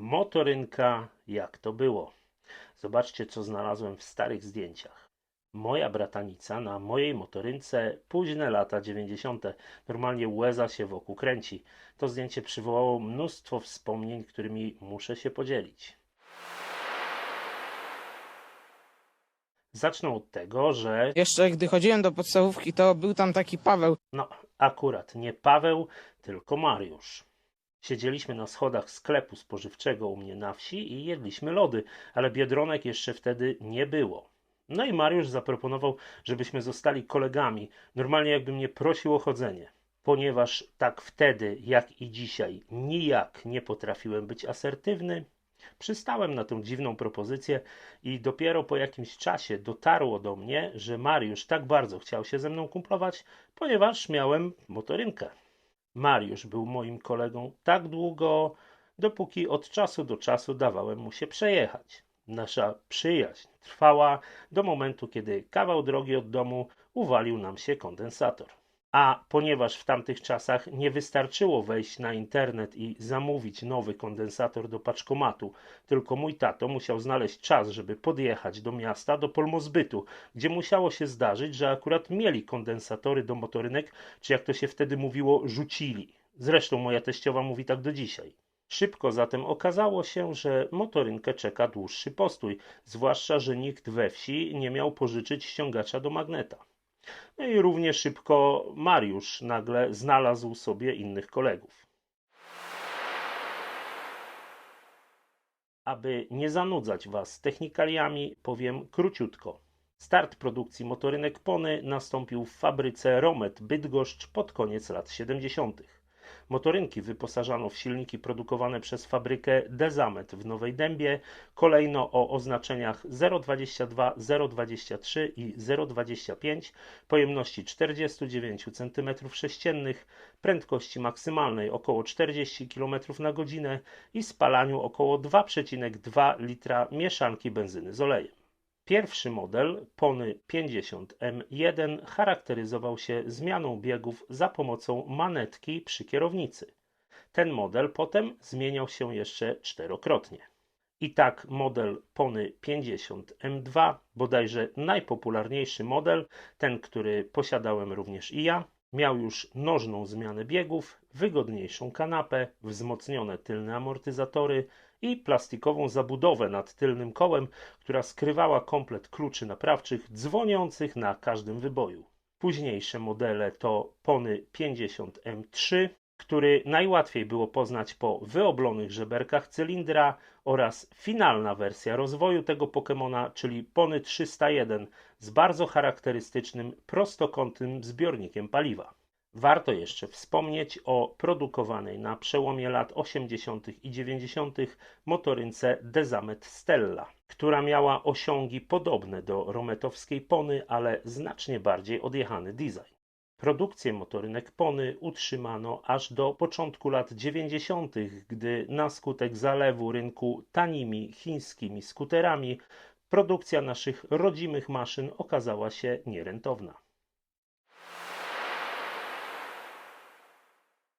Motorynka, jak to było. Zobaczcie, co znalazłem w starych zdjęciach. Moja bratanica na mojej motorynce późne lata 90. Normalnie łeza się wokół kręci. To zdjęcie przywołało mnóstwo wspomnień, którymi muszę się podzielić. Zacznę od tego, że Jeszcze gdy chodziłem do podstawówki, to był tam taki Paweł. No, akurat nie Paweł, tylko Mariusz. Siedzieliśmy na schodach sklepu spożywczego u mnie na wsi i jedliśmy lody, ale biedronek jeszcze wtedy nie było. No i Mariusz zaproponował, żebyśmy zostali kolegami, normalnie jakby mnie prosił o chodzenie. Ponieważ tak wtedy, jak i dzisiaj, nijak nie potrafiłem być asertywny, przystałem na tę dziwną propozycję i dopiero po jakimś czasie dotarło do mnie, że Mariusz tak bardzo chciał się ze mną kumplować, ponieważ miałem motorynkę. Mariusz był moim kolegą tak długo, dopóki od czasu do czasu dawałem mu się przejechać. Nasza przyjaźń trwała do momentu, kiedy kawał drogi od domu uwalił nam się kondensator. A ponieważ w tamtych czasach nie wystarczyło wejść na internet i zamówić nowy kondensator do paczkomatu, tylko mój tato musiał znaleźć czas, żeby podjechać do miasta, do polmozbytu, gdzie musiało się zdarzyć, że akurat mieli kondensatory do motorynek, czy jak to się wtedy mówiło, rzucili. Zresztą moja teściowa mówi tak do dzisiaj. Szybko zatem okazało się, że motorynkę czeka dłuższy postój, zwłaszcza, że nikt we wsi nie miał pożyczyć ściągacza do magneta. No i równie szybko Mariusz nagle znalazł sobie innych kolegów. Aby nie zanudzać Was technikaliami, powiem króciutko. Start produkcji motorynek Pony nastąpił w fabryce Romet Bydgoszcz pod koniec lat 70. Motorynki wyposażano w silniki produkowane przez fabrykę Dezamet w Nowej Dębie, kolejno o oznaczeniach 022, 023 i 025, pojemności 49 cm3, prędkości maksymalnej około 40 km na godzinę i spalaniu około 2,2 litra mieszanki benzyny z olejem. Pierwszy model, Pony 50M1, charakteryzował się zmianą biegów za pomocą manetki przy kierownicy. Ten model potem zmieniał się jeszcze czterokrotnie. I tak model Pony 50M2, bodajże najpopularniejszy model, ten, który posiadałem również i ja, miał już nożną zmianę biegów, wygodniejszą kanapę, wzmocnione tylne amortyzatory i plastikową zabudowę nad tylnym kołem, która skrywała komplet kluczy naprawczych dzwoniących na każdym wyboju. Późniejsze modele to Pony 50M3, który najłatwiej było poznać po wyoblonych żeberkach cylindra oraz finalna wersja rozwoju tego Pokemona, czyli Pony 301 z bardzo charakterystycznym prostokątnym zbiornikiem paliwa. Warto jeszcze wspomnieć o produkowanej na przełomie lat 80. i 90. motorynce Dezamet Stella, która miała osiągi podobne do rometowskiej Pony, ale znacznie bardziej odjechany design. Produkcję motorynek Pony utrzymano aż do początku lat 90., gdy na skutek zalewu rynku tanimi chińskimi skuterami produkcja naszych rodzimych maszyn okazała się nierentowna.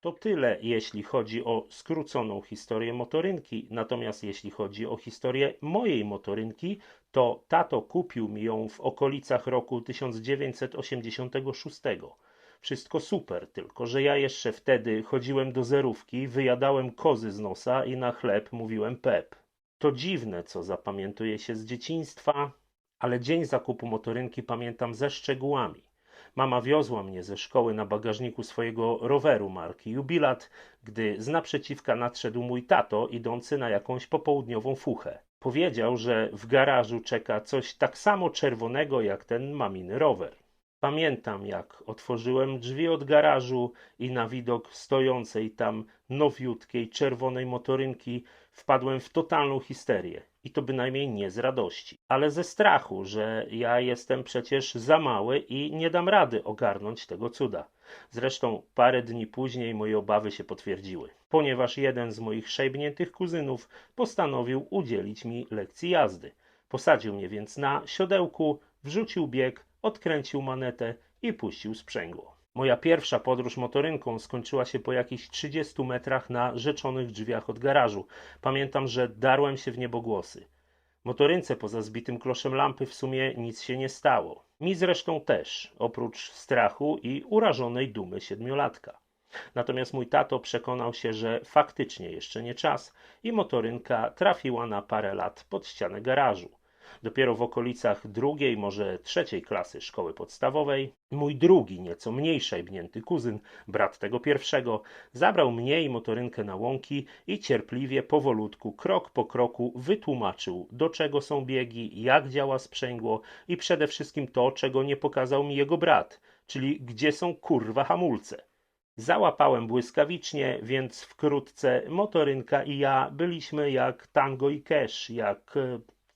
To tyle, jeśli chodzi o skróconą historię motorynki. Natomiast jeśli chodzi o historię mojej motorynki, to tato kupił mi ją w okolicach roku 1986. Wszystko super, tylko że ja jeszcze wtedy chodziłem do zerówki, wyjadałem kozy z nosa i na chleb mówiłem pep. To dziwne, co zapamiętuje się z dzieciństwa, ale dzień zakupu motorynki pamiętam ze szczegółami. Mama wiozła mnie ze szkoły na bagażniku swojego roweru marki Jubilat, gdy z naprzeciwka nadszedł mój tato, idący na jakąś popołudniową fuchę. Powiedział, że w garażu czeka coś tak samo czerwonego jak ten maminy rower. Pamiętam, jak otworzyłem drzwi od garażu i na widok stojącej tam nowiutkiej czerwonej motorynki wpadłem w totalną histerię. I to bynajmniej nie z radości, ale ze strachu, że ja jestem przecież za mały i nie dam rady ogarnąć tego cuda. Zresztą parę dni później moje obawy się potwierdziły, ponieważ jeden z moich szejbniętych kuzynów postanowił udzielić mi lekcji jazdy. Posadził mnie więc na siodełku, wrzucił bieg, odkręcił manetę i puścił sprzęgło. Moja pierwsza podróż motorynką skończyła się po jakichś 30 metrach na rzeczonych drzwiach od garażu. Pamiętam, że darłem się w niebogłosy. Motorynce poza zbitym kloszem lampy w sumie nic się nie stało. Mi zresztą też, oprócz strachu i urażonej dumy siedmiolatka. Natomiast mój tato przekonał się, że faktycznie jeszcze nie czas i motorynka trafiła na parę lat pod ścianę garażu. Dopiero w okolicach drugiej, może trzeciej klasy szkoły podstawowej, mój drugi, nieco mniej szajbnięty kuzyn, brat tego pierwszego, zabrał mnie i motorynkę na łąki i cierpliwie, powolutku, krok po kroku wytłumaczył, do czego są biegi, jak działa sprzęgło i przede wszystkim to, czego nie pokazał mi jego brat, czyli gdzie są kurwa hamulce. Załapałem błyskawicznie, więc wkrótce motorynka i ja byliśmy jak tango i cash, jak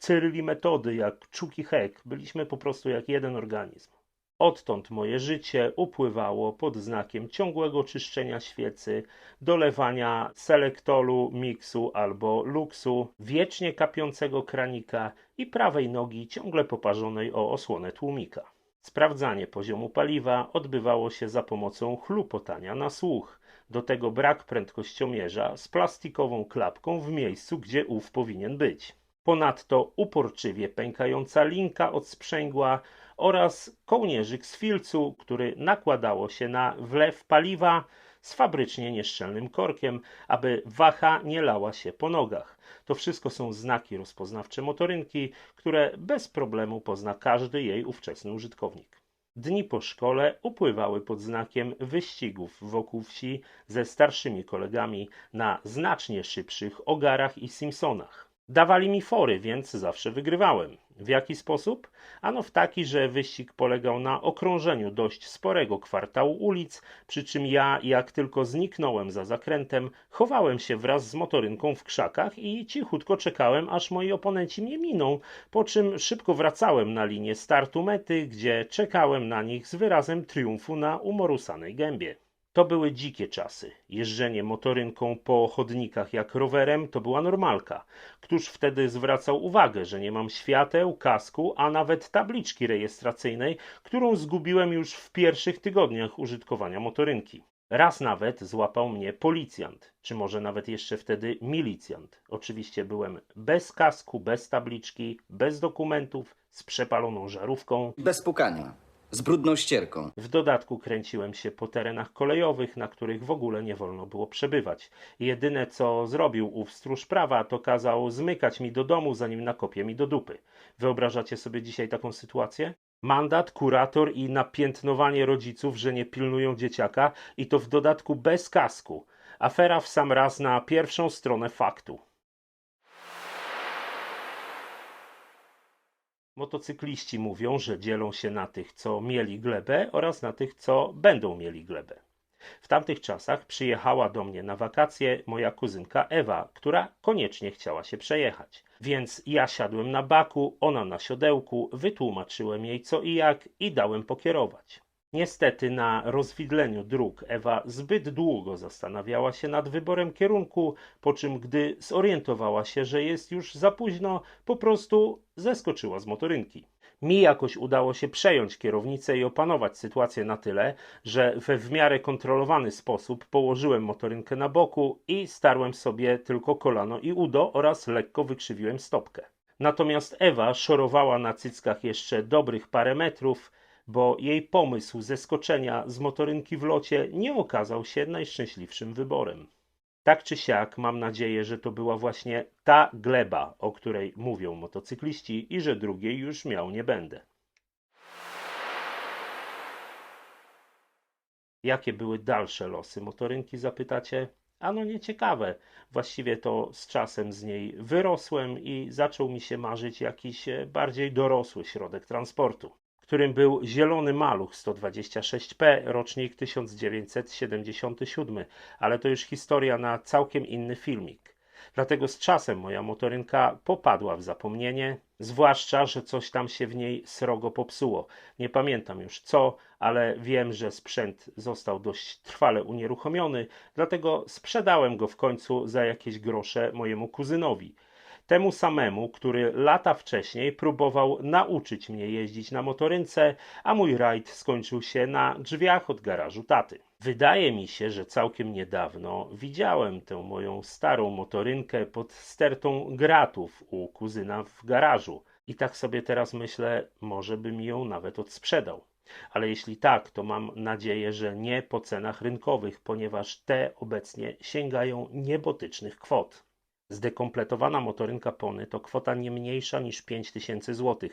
Cyryli metody, jak Czuki Hek. Byliśmy po prostu jak jeden organizm. Odtąd moje życie upływało pod znakiem ciągłego czyszczenia świecy, dolewania selektolu, miksu albo luksu, wiecznie kapiącego kranika i prawej nogi ciągle poparzonej o osłonę tłumika. Sprawdzanie poziomu paliwa odbywało się za pomocą chlupotania na słuch. Do tego brak prędkościomierza z plastikową klapką w miejscu, gdzie ów powinien być. Ponadto uporczywie pękająca linka od sprzęgła oraz kołnierzyk z filcu, który nakładało się na wlew paliwa z fabrycznie nieszczelnym korkiem, aby wacha nie lała się po nogach. To wszystko są znaki rozpoznawcze motorynki, które bez problemu pozna każdy jej ówczesny użytkownik. Dni po szkole upływały pod znakiem wyścigów wokół wsi ze starszymi kolegami na znacznie szybszych ogarach i Simpsonach. Dawali mi fory, więc zawsze wygrywałem. W jaki sposób? Ano w taki, że wyścig polegał na okrążeniu dość sporego kwartału ulic, przy czym ja, jak tylko zniknąłem za zakrętem, chowałem się wraz z motorynką w krzakach i cichutko czekałem, aż moi oponenci mnie miną, po czym szybko wracałem na linię startu mety, gdzie czekałem na nich z wyrazem triumfu na umorusanej gębie. To były dzikie czasy. Jeżdżenie motorynką po chodnikach jak rowerem to była normalka. Któż wtedy zwracał uwagę, że nie mam świateł, kasku, a nawet tabliczki rejestracyjnej, którą zgubiłem już w pierwszych tygodniach użytkowania motorynki. Raz nawet złapał mnie policjant, czy może nawet jeszcze wtedy milicjant. Oczywiście byłem bez kasku, bez tabliczki, bez dokumentów, z przepaloną żarówką. Bez pukania. Z brudną ścierką. W dodatku kręciłem się po terenach kolejowych, na których w ogóle nie wolno było przebywać. Jedyne co zrobił ów stróż prawa, to kazał zmykać mi do domu, zanim nakopie mi do dupy. Wyobrażacie sobie dzisiaj taką sytuację? Mandat, kurator i napiętnowanie rodziców, że nie pilnują dzieciaka i to w dodatku bez kasku. Afera w sam raz na pierwszą stronę faktu. Motocykliści mówią, że dzielą się na tych, co mieli glebę oraz na tych, co będą mieli glebę. W tamtych czasach przyjechała do mnie na wakacje moja kuzynka Ewa, która koniecznie chciała się przejechać. Więc ja siadłem na baku, ona na siodełku, wytłumaczyłem jej co i jak i dałem pokierować. Niestety na rozwidleniu dróg Ewa zbyt długo zastanawiała się nad wyborem kierunku, po czym gdy zorientowała się, że jest już za późno, po prostu zeskoczyła z motorynki. Mi jakoś udało się przejąć kierownicę i opanować sytuację na tyle, że we w miarę kontrolowany sposób położyłem motorynkę na boku i starłem sobie tylko kolano i udo oraz lekko wykrzywiłem stopkę. Natomiast Ewa szorowała na cyckach jeszcze dobrych parę metrów, bo jej pomysł zeskoczenia z motorynki w locie nie okazał się najszczęśliwszym wyborem. Tak czy siak, mam nadzieję, że to była właśnie ta gleba, o której mówią motocykliści i że drugiej już miał nie będę. Jakie były dalsze losy motorynki, zapytacie? Ano nieciekawe. Właściwie to z czasem z niej wyrosłem i zaczął mi się marzyć jakiś e, bardziej dorosły środek transportu którym był zielony maluch 126P, rocznik 1977, ale to już historia na całkiem inny filmik. Dlatego z czasem moja motorynka popadła w zapomnienie, zwłaszcza, że coś tam się w niej srogo popsuło. Nie pamiętam już co, ale wiem, że sprzęt został dość trwale unieruchomiony, dlatego sprzedałem go w końcu za jakieś grosze mojemu kuzynowi. Temu samemu, który lata wcześniej próbował nauczyć mnie jeździć na motorynce, a mój rajd skończył się na drzwiach od garażu taty. Wydaje mi się, że całkiem niedawno widziałem tę moją starą motorynkę pod stertą gratów u kuzyna w garażu. I tak sobie teraz myślę, może by mi ją nawet odsprzedał. Ale jeśli tak, to mam nadzieję, że nie po cenach rynkowych, ponieważ te obecnie sięgają niebotycznych kwot. Zdekompletowana motorynka Pony to kwota nie mniejsza niż 5000 zł.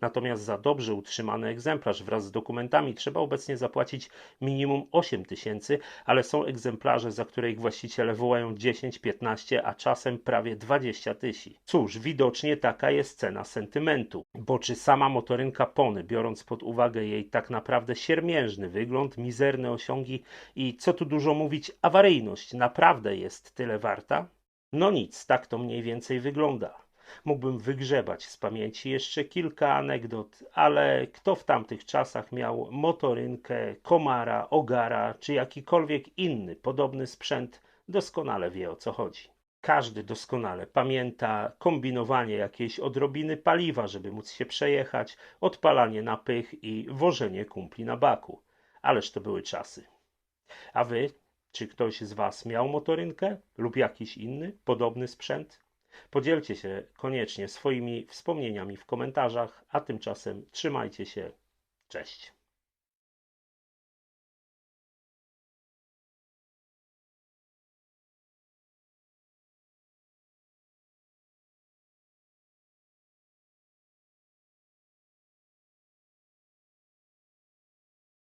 Natomiast za dobrze utrzymany egzemplarz wraz z dokumentami trzeba obecnie zapłacić minimum 8000, ale są egzemplarze, za które ich właściciele wołają 10, 15, a czasem prawie 20 tysięcy. Cóż, widocznie taka jest cena sentymentu. Bo czy sama motorynka Pony, biorąc pod uwagę jej tak naprawdę siermiężny wygląd, mizerne osiągi i co tu dużo mówić, awaryjność, naprawdę jest tyle warta? No nic, tak to mniej więcej wygląda. Mógłbym wygrzebać z pamięci jeszcze kilka anegdot, ale kto w tamtych czasach miał motorynkę, komara, ogara czy jakikolwiek inny podobny sprzęt, doskonale wie o co chodzi. Każdy doskonale pamięta kombinowanie jakiejś odrobiny paliwa, żeby móc się przejechać, odpalanie na pych i wożenie kumpli na baku. Ależ to były czasy. A wy, czy ktoś z Was miał motorynkę lub jakiś inny podobny sprzęt? Podzielcie się koniecznie swoimi wspomnieniami w komentarzach, a tymczasem trzymajcie się. Cześć.